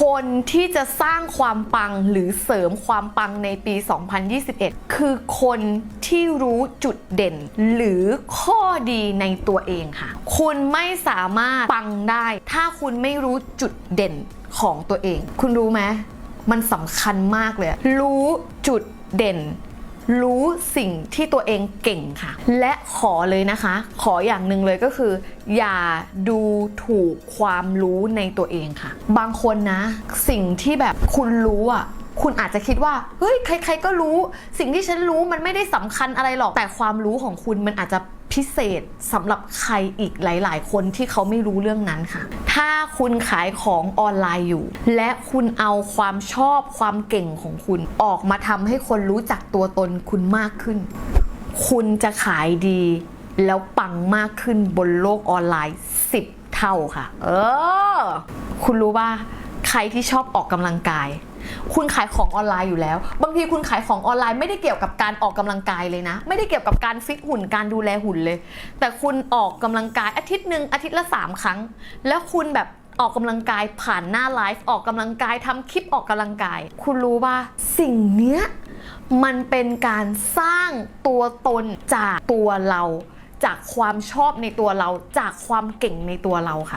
คนที่จะสร้างความปังหรือเสริมความปังในปี 2021 คือคนที่รู้จุดเด่น หรือข้อดีในตัวเองค่ะ คุณไม่สามารถปังได้ ถ้าคุณไม่รู้จุดเด่นของตัวเอง คุณรู้ไหมมันสำคัญมากเลย รู้จุดเด่น รู้สิ่งที่ตัวเองเก่งค่ะ และขอเลยนะคะ ขออย่างหนึ่งเลยก็คือ อย่าดูถูกความรู้ในตัวเองค่ะ บางคนนะ สิ่งที่แบบคุณรู้อะ คุณอาจจะคิดว่าเฮ้ยใคร ๆ ก็รู้ สิ่งที่ฉันรู้มันไม่ได้สำคัญอะไรหรอกแต่ความรู้ของคุณมันอาจจะพิเศษสำหรับใครอีกหลาย ๆ คนที่เขาไม่รู้เรื่องนั้นค่ะ ถ้าคุณขายของออนไลน์อยู่ และคุณเอาความชอบความเก่งของคุณ ออกมาทำให้คนรู้จักตัวตนคุณมากขึ้น คุณจะขายดี แล้วปังมากขึ้นบนโลกออนไลน์ 10 เท่าค่ะ เออ คุณรู้ว่า ใครที่ชอบออกกำลังกาย คุณขายของออนไลน์อยู่แล้ว บางทีคุณขายของออนไลน์ไม่ได้เกี่ยวกับการออกกำลังกายเลยนะ ไม่ได้เกี่ยวกับการฟิตหุ่นการดูแลหุ่นเลย แต่คุณออกกำลังกายอาทิตย์หนึ่งอาทิตย์ละ 3 ครั้ง แล้วคุณแบบออกกำลังกายผ่านหน้าไลฟ์ออกกำลังกายทำคลิปออกกำลังกาย คุณรู้ว่าสิ่งเนี้ยมันเป็นการสร้างตัวตนจากตัวเรา จากความชอบในตัวเรา จากความเก่งในตัวเราค่ะ